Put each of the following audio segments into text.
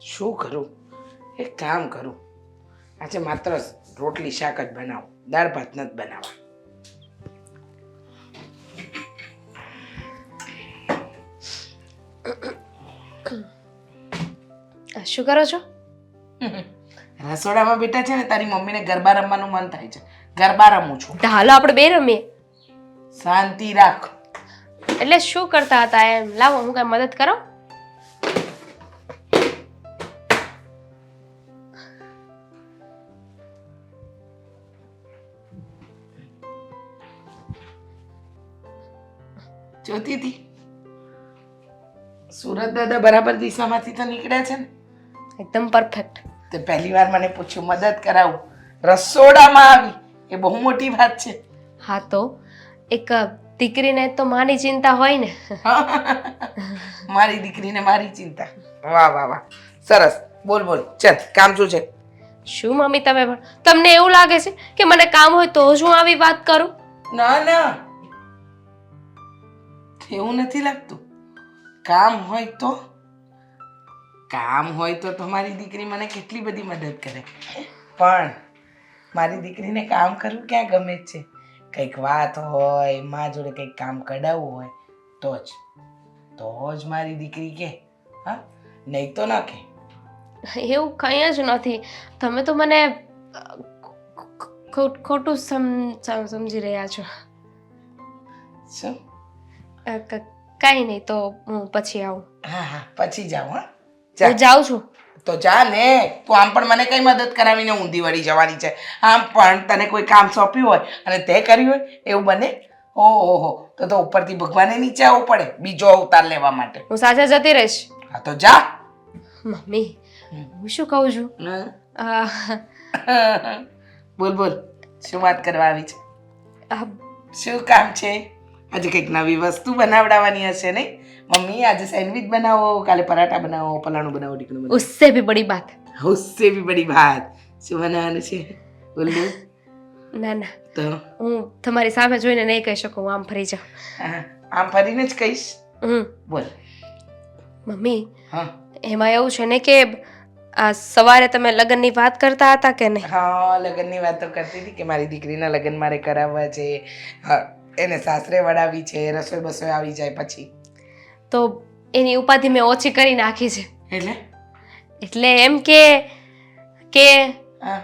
શું કરું? એક કામ કરું. આજે માત્ર રોટલી શાક જ બનાવું. દાળ ભાત નથી બનાવવા. શું કરો છો? રસોડામાં બેઠા છે ને તારી મમ્મીને ગરબા રમવાનું મન થાય છે. ગરબા રમું છું. હાલો આપણે બે રમીએ. શાંતિ રાખ. એટલે શું કરતા હતા એમ? લાવો હું કઈ મદદ કરો? જોતી હતી? સુરત દાદા બરાબર દિશામાંથી તો નીકળ્યા છે ને? એકદમ પરફેક્ટ તે પહેલી વાર મને પૂછ્યું મદદ કરાવું. રસોડામાં આવી. એ બહુ મોટી વાત છે. હા તો એક દીકરીને તો માની ચિંતા હોય ને. મારી દીકરીને મારી ચિંતા. વાહ વાહ વાહ. સરસ. બોલ બોલ. ચલ કામ શું છે? શું મમ્મી તમે પણ? તમને એવું લાગે છે કે મને કામ હોય તો જ હું આવી વાત કરું? ના ના. એવું નથી લાગતું. કામ હોય તો કામ હોય તો તમારી દીકરી મને કેટલી બધી મદદ કરે. પણ મારી દીકરીને કામ કરવું ક્યાં ગમે જ છે? કંઈક વાત હોય મા જોડે કંઈક કામ કઢાવવું હોય તો જ. તો જ મારી દીકરી કે હા? નહીં તો ના કે. એવું કંઈ જ નથી. તમે તો મને ખોટ- ખોટું સમ- સમ- સમજી રહ્યા છો. શું? કાંઈ નહીં તો હું પછી આવું. હા હા પછી જાઉં હા. હું જાઉં છું. તો જા ને. તું આમ પણ મને કઈ મદદ કરાવીને ઊંધી વળી જવાની છે. આમ પણ તને કોઈ કામ સોંપ્યું હોય અને તે કર્યું હોય એવું બને? ઓહો હો તો તો ઉપરથી ભગવાને નીચે આવવું પડે બીજો અવતાર લેવા માટે. હું સાથે જતી રહીશ. હા તો જા. મમ્મી હું શું કહું છું? બોલ બોલ. શું વાત કરવા આવી છે? શું કામ છે? આજે કંઈક નવી વસ્તુ બનાવડાવવાની હશે નહીં? મમ્મી આજે સેન્ડવિચ બનાવો કાલે પરાઠા બનાવો પલાણું બનાવો ઢીકણું બનાવો. ઉસસે ભી બડી બાત. ઉસસે ભી બડી બાત. શું બનાવવાનું છે? બોલું ના ના. તો? હું તમારી સામે જોઈને નહીં કહી શકું આમ ફરી જાઉં. આમ ફરીને જ કહીશ? હમ. બોલ. મમ્મી હા. એમાં એવું છે ને કે આ સવારે તમે લગ્નની વાત કરતા હતા કે નહીં? હા લગ્નની વાત તો કરતી હતી કે મારી દીકરીના લગ્ન મારે કરાવવા છે. હા. એને સાસરે વડાવી છે રસોઈ બસોઈ આવી જાય પછી. તો એની ઉપાધિ મેં ઓછી કરી નાખી છે. એટલે? એટલે એમ કે કે હા.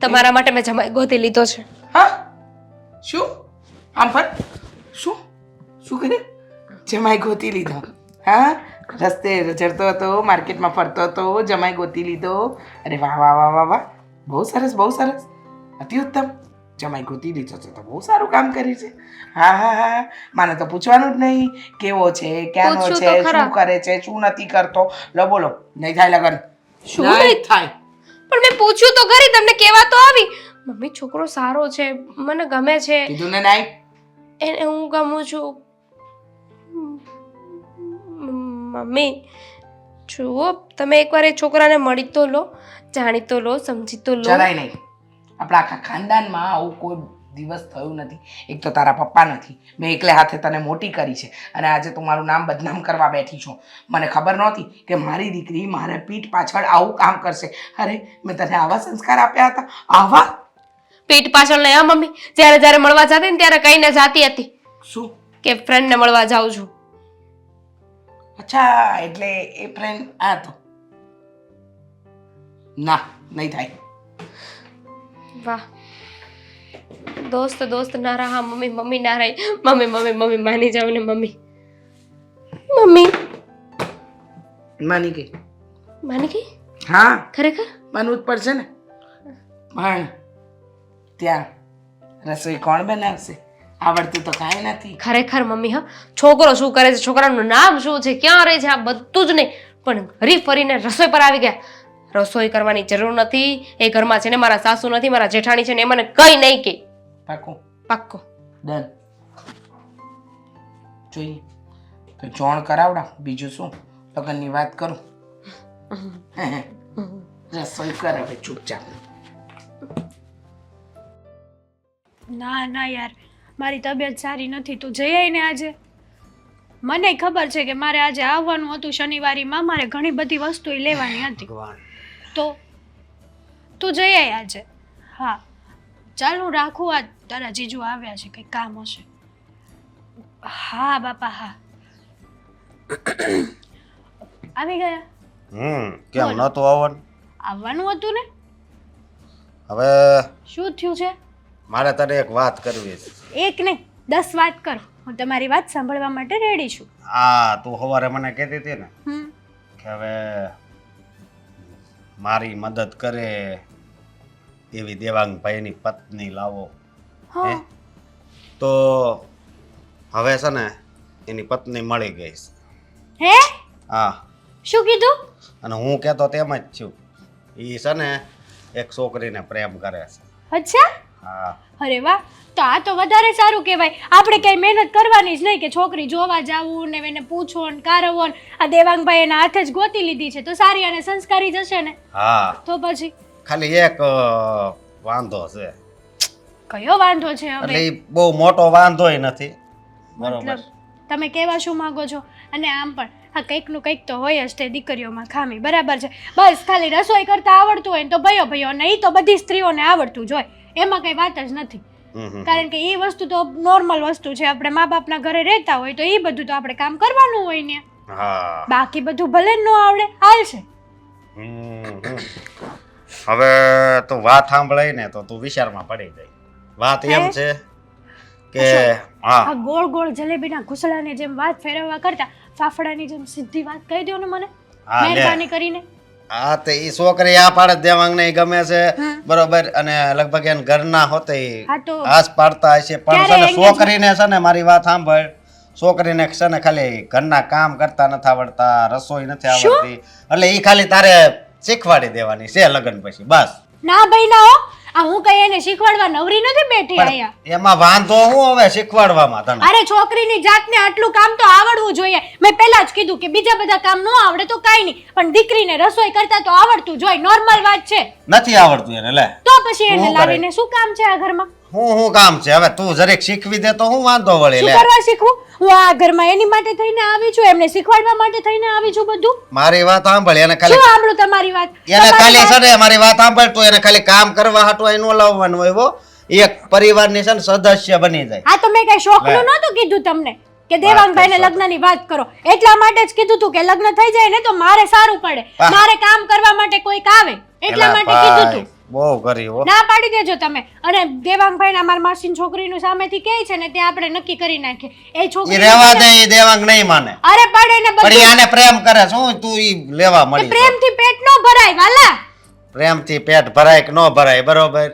તમારા માટે મેં જમાઈ ગોતી લીધો છે. હા? શું? આમ પર? શું? શું કરે જમાઈ ગોતી લીધો. હા? રસ્તે રજડતો હતો માર્કેટમાં ફરતો હતો જમાઈ ગોતી લીધો. અરે વાહ વાહ વાહ વાહ વાહ. બહુ સરસ બહુ સરસ. અતિ ઉત્તમ. જમાઈ ગોતી દીધો છે તો બહુ સારું કામ કર્યું છે. હા હા હા. મને તો પૂછવાનું જ નહીં કેવો છે ક્યાંનો છે શું કરે છે શું નથી કરતો. લો બોલો. નહીં થાય લગન. શું નહીં? થાય. પણ મેં પૂછ્યું તો ખરી તમને કેવા તો આવી? મમ્મી છોકરો સારો છે મને ગમે છે. કીધું ને નહીં એને હું ગમું છું. મમ્મી જુઓ તમે એકવાર એ છોકરાને મળી તો લો જાણી તો લો સમજી તો લો. જરાય નહીં. આપણા આખા ખાનદાનમાં આવું કોઈ દિવસ થયું નથી. એક તો તારા પપ્પા નથી. મેં એકલે હાથે તને મોટી કરી છે. અને આજે તું મારું નામ બદનામ કરવા બેઠી છું. મને ખબર નહોતી કે મારી દીકરી મારા પીઠ પાછળ આવું કામ કરશે. અરે મેં તને આવા સંસ્કાર આપ્યા હતા. આવા? પીઠ પાછળ નહીં હા મમ્મી. જ્યારે જ્યારે મળવા જતી ને ત્યારે કહીને જાતી હતી શું? કે ફ્રેન્ડને મળવા જાઉં છું. અચ્છા એટલે એ ફ્રેન્ડ આ તો. ના નહીં થાય. વાહ. દોસ્ત દોસ્ત ના રહા મમ્મી મમ્મી ના રહી. મમ્મી મમ્મી મમ્મી માની જાવ ને મમ્મી. મમ્મી. માની ગઈ. માની ગઈ? હા. ખરેખર? માનવું જ પડશે ને. પણ ત્યાં રસોઈ કોણ બનાવશે? આવડતું તો કાંઈ નથી. ખરેખર મમ્મી હા. છોકરો શું કરે છે? છોકરાનું નામ શું છે? ક્યાં રહે છે? આ બધું જ નહીં. પણ હરી ફરીને રસોઈ પર આવી ગયા. રસોઈ કરવાની જરૂર નથી એ ઘરમાં છે ને મારા સાસુ નથી મારા જેઠાણી છે ને એ મને કઈ નહીં કે. પાકું પાક્કો. ડન. જોઈએ. તો જોણ કરાવડા બીજું શું? લગ્નની વાત કરું? રસોઈ કર હવે ચૂપચાપ. ના ના યાર. મારી તબિયત સારી નથી. તું જઈ આવીને આજે. મને ખબર છે કે મારે આજે આવવાનું હતું શનિવારીમાં. મારે ઘણી બધી વસ્તુ લેવાની હતી. ભગવાન. તો? તું જઈ આય આજે. હા. ચાલ હું રાખું આ તારા જીજુ આવ્યા છે કંઈ કામ હશે. હા બાપા હા. આવી ગયા? હમ કેમ ન તો આવવાનું? આવવાનું હતું ને? હવે શું થયું છે? મારે તને એક વાત કરવી છે. એક નહીં દસ વાત કર. હું તમારી વાત સાંભળવા માટે રેડી છું. હા તું સવારે મને કહેતી હતી ને કે હવે મારી મદદ કરે એવી દેવાંગભાઈની પત્ની લાવો હે? તો હવે છે ને એની પત્ની મળી ગઈ છે. હે? હા. શું કીધું? અને હું કહેતો તેમ જ છું. એ છે ને એક છોકરીને પ્રેમ કરે છે. અચ્છા? હા. અરે વાહ તો આ તો વધારે સારું કહેવાય. આપણે કઈ મહેનત કરવાની જ નહીં કે છોકરી જોવા જાવું ને એને પૂછો ને કારવો ને. આ દેવાંગભાઈ એના હાથે જ ગોતી લીધી છે તો સારી અને સંસ્કારી જશે ને? હા. તો પછી? ખાલી એક વાંધો છે. કયો વાંધો છે એટલે હવે બહુ મોટો વાંધોય નથી. બરોબર. તમે કહેવા શું માંગો છો? અને આમ પણ હા કંઈકનું કંઈક તો હોય જ તે દીકરીઓમાં ખામી. બરાબર છે. બસ ખાલી રસોઈ કરતા આવડતું હોય ને તો ભયો ભયો નહીં તો બધી સ્ત્રીઓને આવડતું જ હોય. એમાં કઈ વાત જ નથી. કારણ કે એ વસ્તુ તો નોર્મલ વસ્તુ છે. આપણે મા બાપના ઘરે રહેતા હોય તો એ બધું તો આપણે કામ કરવાનું હોય ને. બાકી બધું ભલે ન આવડે હાલશે. હવે તું વાત સાંભળાય ને તો તું વિચારમાં પડી ગઈ વાત એમ છે કે હા. આ ગોળ ગોળ જલેબીના ઘૂસડાની જેમ વાત ફેરવવા કરતા ફાફડાની જેમ સીધી વાત કહી દો ને મને મહેરબાની કરીને. હા તે ઈ છોકરી આ પાડે દેવાંગ ને ગમે છે. બરોબર અને લગભગ એને ઘરના હોતે ઈ હા તો આસ પાડતા હશે. પણ છે ને? છોકરીને છે ને મારી વાત સાંભળ. છોકરીને છે ને ખાલી ઘરના કામ કરતા નથી આવડતા રસોઈ નથી આવડતી. એટલે ઈ ખાલી તારે શીખવાડી દેવાની છે લગ્ન પછી બસ. ના ભાઈ ના હો. આ હું કઈ એને શીખવાડવા નવરી નથી બેઠી અહીંયા? એમાં વાંધો હું હવે શીખવાડવામાં તને અરે છોકરીની જાતને આટલું કામ તો આવડવું જોઈએ. મેં પહેલા જ કીધું કે બીજા બધા કામ ન આવડે તો કાઈ નહીં. પણ દીકરીને રસોઈ કરતા તો આવડતું જોઈએ નોર્મલ વાત છે. નથી આવડતું એને લે. તો પછી એને લાવીને શું કામ છે આ ઘરમાં? હું હું કામ છે? હવે તું જરીક શીખવી દે તો હું વાંધો વળી શું લે. કરવા શીખવું? હું આ ઘરમાં એની માટે થઈને આવી છું એમને શીખવાડવા માટે થઈને આવી છું બધું. મારી વાત સાંભળ એને ખાલી શું સાંભળું તમારી વાત? એને તમારી ખાલી છે ને મારી વાત સાંભળ તું એને ખાલી કામ કરવા હાટું એનો ન લાવવાનું હોય એક પરિવારની છે ને સદસ્ય બની જાય. આ તો મેં કઈ શોખનું. નહોતું કીધું તમને કે દેવાંગભાઈને લગ્નની વાત કરો. એટલા માટે જ કીધું તું કે લગ્ન થઈ જાય ને તો મારે સારું પડે. મારે કામ કરવા માટે કોઈક આવે. એટલા માટે કીધું તું. બહુ કરી હો. ના પાડી દેજો તમે. અને દેવાંગભાઈ અમારા માસીની છોકરીનું સામેથી કહે છે ને ત્યાં આપણે નક્કી કરી નાખીએ. એ છોકરી રહેવા દે એ દેવાંગ નહીં માને. અરે પડે ને પણ આને પ્રેમ કરે શું તું ઈ લેવા મળી પ્રેમથી પેટ નો ભરાય વાલા. પ્રેમથી પેટ ભરાય કે નો ભરાય બરોબર?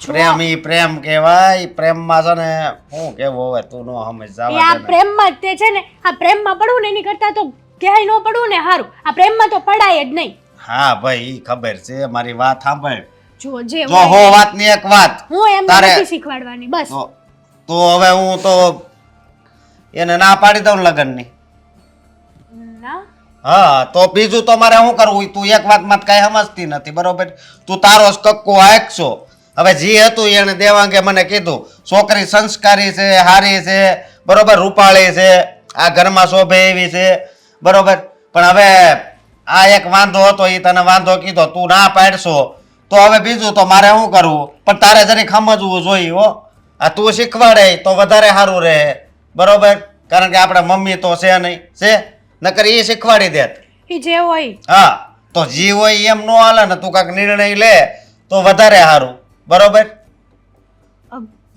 પ્રેમ ઈ પ્રેમ કહેવાય પ્રેમમાં છે ને શું કેવું હવે તું નો સમજ આ ને. પ્રેમમાં જ તે છે ને આ પ્રેમમાં પડવું ને એની કરતા તો ક્યાંય નો પડવું ને સારું આ પ્રેમમાં તો પડાય જ નહીં. હા ભાઈ ઈ ખબર છે મારી વાત સાંભળ. જે જો હો હોય વાતની એક વાત. હું એમ નથી શીખવાડવાની બસ. તો તો હવે હું તો એને ના પાડી દઉં લગ્નની. ના? હા તો બીજું તો મારે શું કરવું? તું એક વાતમાં કઈ સમજતી નથી બરોબર? તું તારો કક્કો આંકશો હવે જે હતું એને દેવાંગે મને કીધું. છોકરી સંસ્કારી છે હારી છે બરોબર? રૂપાળી છે. આ ઘરમાં શોભે એવી છે બરોબર? પણ હવે આ એક વાંધો હતો એ તને વાંધો કીધો. તું ના પાડશો. તો હવે બીજું તો મારે શું કરવું? પણ તારે જરીક સમજવું જોઈએ હો. આ તું શીખવાડે તો વધારે સારું રહે. બરોબર? કારણ કે આપણે મમ્મી તો છે નહીં. છે? નકર એ શીખવાડી દેત. જે હોય. હા. તો જી હોય એમ નો હાલે ને તું કાંઈક નિર્ણય લે તો વધારે સારું. બરોબર?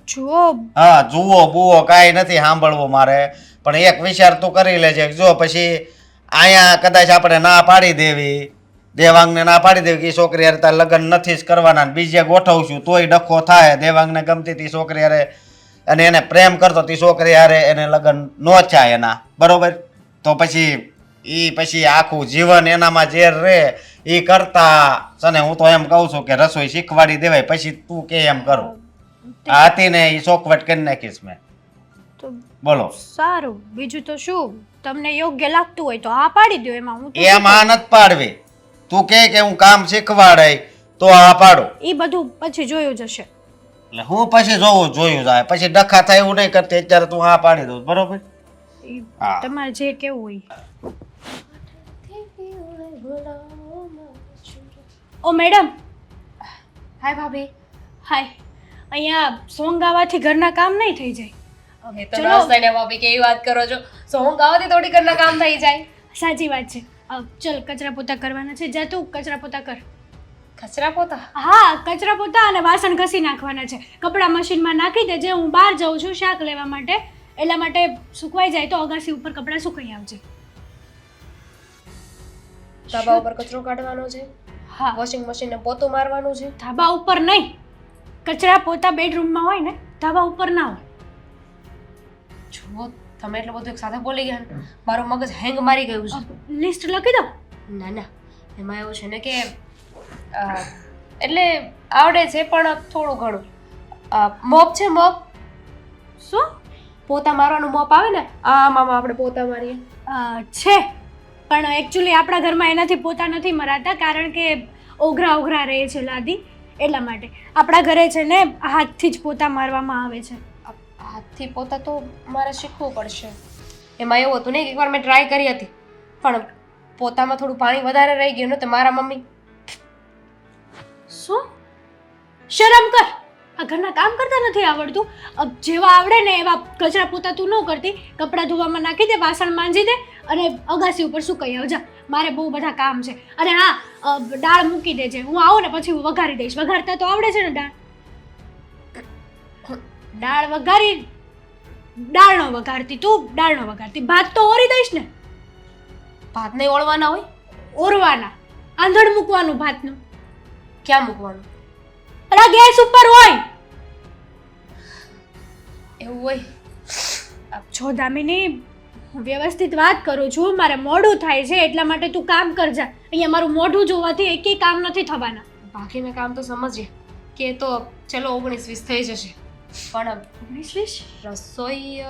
જુઓ. હા જુઓ બુઓ કાંઈ નથી સાંભળવું મારે. પણ એક વિચાર તું કરી લેજે. જો પછી અહીંયા કદાચ આપણે ના પાડી દેવી. દેવાંગને ના પાડી દેવી કે છોકરી હારે તારે લગ્ન નથી જ કરવાના બીજે બીજે ગોઠવશું તોય ડખો થાય. દેવાંગને ગમતી તી છોકરી હારે અને એને પ્રેમ કરતો તી છોકરી હારે એને લગ્ન નો થાય એના. બરોબર? તો પછી એ પછી આખું જીવન એનામાં જે રહે. એ કરતા છે હું તો એમ કહું છું કે રસોઈ શીખવાડી દેવાય પછી તું કે એમ કરું. આ હતી ને એ ચોકવટ કરી નાખીશ મેં. બોલો. સારું. બીજું તો શું? તમને યોગ્ય લાગતું હોય તો આ પાડી દો એમાં. હું એમાં એમ આ નથી પાડવી. તું કે કે હું કામ શીખવાડાય તો આ પાડો. એ બધું પછી જોયું જશે એટલે હું પછી જોવું જોયું જાય. પછી ડખા થાય એવું નહીં કરતી અત્યારે તું હા પાડી દઉં બરોબર? એ હા. તમારે જે કેવું હોય. ઓ મેડમ. હાય ભાભી. હાય. અહીંયા સોંગ ગાવાથી ઘરના કામ નહીં થઈ જાય. એ તો ચલો. નસ થઈને ભાભી કેવી વાત કરો છો. સોંગ ગાવાથી થોડી ઘરના કામ થઈ જાય. સાચી વાત છે. અ, ચલ કચરા પોતા કરવાના છે. જા તું કચરા પોતા કર. કચરા પોતા? હા કચરા પોતા અને વાસણ ઘસી નાખવાના છે. કપડાં મશીનમાં નાખી દેજે. હું બહાર જાઉં છું શાક લેવા માટે. એટલા માટે સુકવાઈ જાય તો અગાસી ઉપર કપડાં સુકાઈ આવજે. ધાબા ઉપર કચરો કાઢવાનો છે? હા. વોશિંગ મશીનને પોતું મારવાનું છે? ધાબા ઉપર નહીં. કચરા પોતા બેડરૂમમાં હોય ને ધાબા ઉપર ના હોય. જુઓ. તમે એટલું બધું એક સાથે બોલી ગયા ને મારું મગજ હેંગ મારી ગયું છે. લિસ્ટ લખી દો. ના ના એમાં એવું છે ને કે એટલે આવડે છે પણ થોડું ઘણું. મોપ છે મોપ? શું? પોતા મારવાનું મોપ આવે ને? આમ મામા આપણે પોતા મારીએ. છે. પણ એકચ્યુઅલી આપણા ઘરમાં એનાથી પોતા નથી મરાતા કારણ કે ઓઘરા ઓઘરા રહે છે લાદી એટલા માટે. આપણા ઘરે છે ને હાથથી જ પોતા મારવામાં આવે છે. આ હાથથી પોતા તો મારે શીખવું પડશે. એમાં એવું હતું નહીં એકવાર મેં ટ્રાય કરી હતી, પણ પોતામાં થોડું પાણી વધારે રહી ગયું ને તો મારા મમ્મી શું? શરમ કર! આ ઘરના કામ કરતા નથી આવડતું. જેવા આવડે ને એવા કચરા પોતા તું ન કરતી. કપડાં ધોવામાં નાખી દે, વાસણ માંજી દે અને અગાસી ઉપર શું કહી આવજા? મારે બહુ બધા કામ છે. અને હા દાળ મૂકી દેજે. હું આવું ને પછી હું વઘારી દઈશ. વઘારતા તો આવડે છે ને દાળ? દાળ વઘારી દાળનો વઘારતી તું દાળનો વઘારતી. ભાત તો ઓરી દઈશ ને. ભાત નહીં ઓળવાના હોય? ઓરવાના. આંધણ મૂકવાનું ભાતનું. ક્યાં મૂકવાનું? અલા ગેસ ઉપર હોય. એવું હોય? જો દામિની વ્યવસ્થિત વાત કરું છું. મારે મોડું થાય છે એટલા માટે તું કામ કરજા અહીંયા મારું મોઢું જોવાથી એકેય કામ નથી થવાના. બાકીના કામ તો સમજીએ. કે તો ચલો ઓગણીસ વીસ થઈ જશે. પણ ઓગણીસ વીસ રસોઈ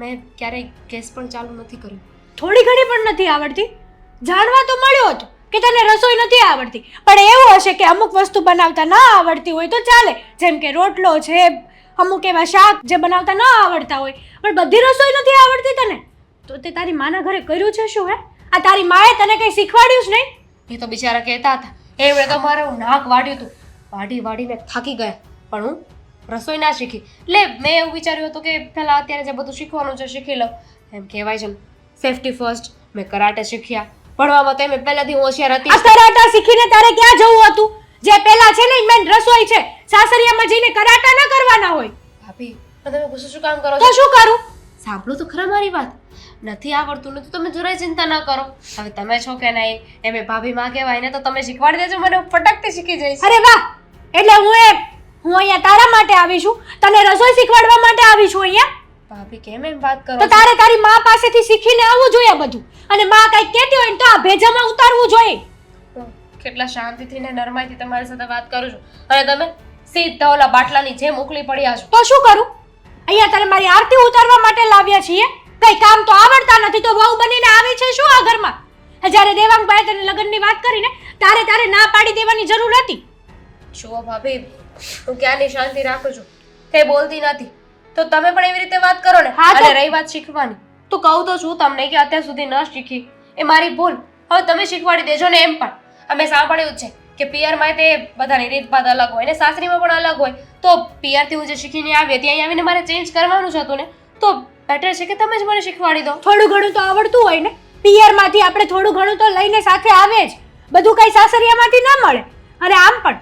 મેં ક્યારેય ગેસ પણ ચાલુ નથી કર્યું. થોડી ઘણી પણ નથી આવડતી? જાણવા તો મળ્યો હતો કે તને રસોઈ નથી આવડતી. પણ એવું હશે કે અમુક વસ્તુ બનાવતા ના આવડતી હોય તો ચાલે. જેમ કે રોટલો છે અમુક એવા શાક જે બનાવતા ન આવડતા હોય. પણ બધી રસોઈ નથી આવડતી તને? તો તે તારી માના ઘરે કર્યું છે શું હે? આ તારી માએ તને કંઈ શીખવાડ્યું જ નહીં? એ તો બિચારા કહેતા હતા. એમણે તો મારે નાક વાડ્યું હતું. વાડી વાડીને થાકી ગયા. પણ હું રસોઈ ના શીખી. એટલે મેં એવું વિચાર્યું હતું કે પહેલાં અત્યારે જે બધું શીખવાનું છે શીખી લઉં. એમ કહેવાય છે સેફટી ફર્સ્ટ મેં કરાટે શીખ્યા. ભણવામાં તો એમ પહેલાંથી હું હોશિયાર હતી. આ કરાટા શીખીને તારે ક્યાં જવું હતું? જે પહેલા છે ને મેન રસોઈ છે. સાસરિયામાં જઈને કરાટા ન કરવાના હોય. ભાભી તમે ગુસ્સો શું કામ કરો તો શું કરું? સાંભળો તો ખરા મારી વાત. નથી આવડતું નથી તમે જરાય ચિંતા ના કરો. હવે તમે છો કે નહીં એમ ભાભી માં કહેવાય ને તો તમે શીખવાડી દેજો મને ફટકથી શીખી જઈશ. અરે વાહ! એટલે હું એ હું અહીંયા તારા માટે આવી છું તને રસોઈ શીખવાડવા માટે આવી છું અહીંયા. ભાભી કેમ એમ વાત કરો તો તારે તારી મા પાસેથી શીખીને આવવું જોઈએ બધું. અને મા કઈ કહેતી હોય ને તો આ ભેજામાં ઉતારવું જોઈએ. કેટલા શાંતિથી ને નરમાઈથી તમારી સાથે વાત કરું છું. અને તમે સીધા ઓલા બાટલાની જેમ ઉકલી પડ્યા છો. તો શું કરું? અહીંયા તને મારી આરતી ઉતારવા માટે લાવ્યા છીએ. કઈ કામ તો આવડતા નથી તો વહુ બનીને આવી છે શું આ ઘરમાં? જ્યારે દેવાંગભાઈ તને લગ્નની વાત કરીને તારે તારે ના પાડી દેવાની જરૂર હતી. જુઓ ભાભી હું ક્યાંની શાંતિ રાખું છું? તે બોલતી નથી. તો તમે પણ એવી રીતે વાત કરો ને? હા તો- અને રહી વાત શીખવાની. તો કહું તો છું તમને કે અત્યાર સુધી ન શીખી. એ મારી ભૂલ. હવે તમે શીખવાડી દેજો ને એમ પણ. અમે સાંભળ્યું જ છે કે પિયરમાં તે બધાની રીતભાત અલગ હોય ને સાસરીમાં પણ અલગ હોય. તો પિયરથી હું જે શીખીને આવી હતી અહીં આવીને મારે ચેન્જ કરવાનું જ હતું ને? તો બેટર છે કે તમે જ મને શીખવાડી દો? થોડું ઘણું તો આવડતું હોય ને. પિયરમાંથી આપણે થોડું ઘણું તો લઈને સાથે આવે જ. બધું કંઈ સાસરિયામાંથી ના મળે. અને આમ પણ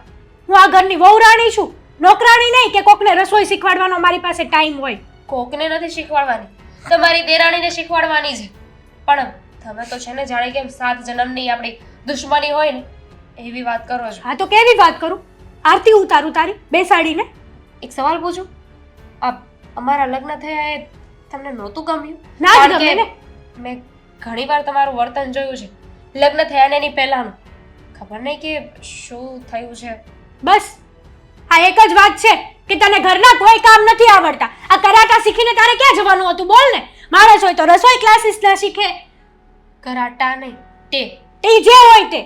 હું આ ઘરની વહુરાણી છું. નોકરાણી નહીં કે કોકને રસોઈ શીખવાડવાનો મારી પાસે ટાઈમ હોય. કોકને નથી શીખવાડવાની. તમારી દેરાણીને શીખવાડવાની છે. પણ તમે તો છે ને જાણે કેમ સાત જન્મની આપણી દુશ્મની હોય ને એવી વાત કરો છો. હા તો કેવી વાત કરું? આરતી ઉતારું તારી બેસાડીને. એક સવાલ પૂછું? આ અમારા લગ્ન થયા એ તમને નહોતું ગમ્યું? ના જ ગમે ને. મેં ઘણીવાર તમારું વર્તન જોયું છે. લગ્ન થયા ને એની પહેલાનું. ખબર નહીં કે શું થયું છે? બસ. આ એક જ વાત છે કે તને ઘરના કોઈ કામ નથી આવડતા. આ કરાટા શીખીને તારે ક્યાં જવાનું હતું? બોલ ને. માણસ હોય તો રસોઈ ક્લાસીસ ના શીખે. કરાટા નહીં તે. તે જે હોય તે.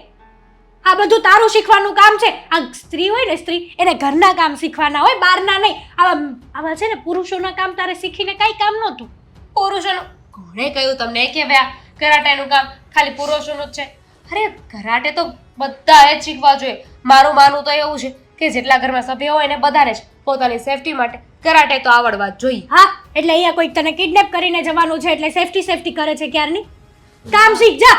આ બધું તારું શીખવાનું કામ છે. આ સ્ત્રી હોય ને સ્ત્રી એને ઘરના કામ શીખવાના હોય બહારના નહીં. આવા આવા છે ને પુરુષોના કામ તારે શીખીને કાંઈ કામ નહોતું. પુરુષોનું કોણે કહ્યું તમને કે ભાઈ કરાટેનું કામ? ખાલી પુરુષોનું જ છે. અરે કરાટે તો બધાએ શીખવા જોઈએ. મારું માનવું તો એવું છે કે જેટલા ઘરમાં સભ્યો હોય ને બધાને જ પોતાની સેફટી માટે કરાટે તો આવડવા જ જોઈએ. હા, એટલે અહીંયા કોઈક તને કિડનેપ કરીને જવાનું છે એટલે સેફટી સેફટી કરે છે ક્યારની? કામ શીખ, જા.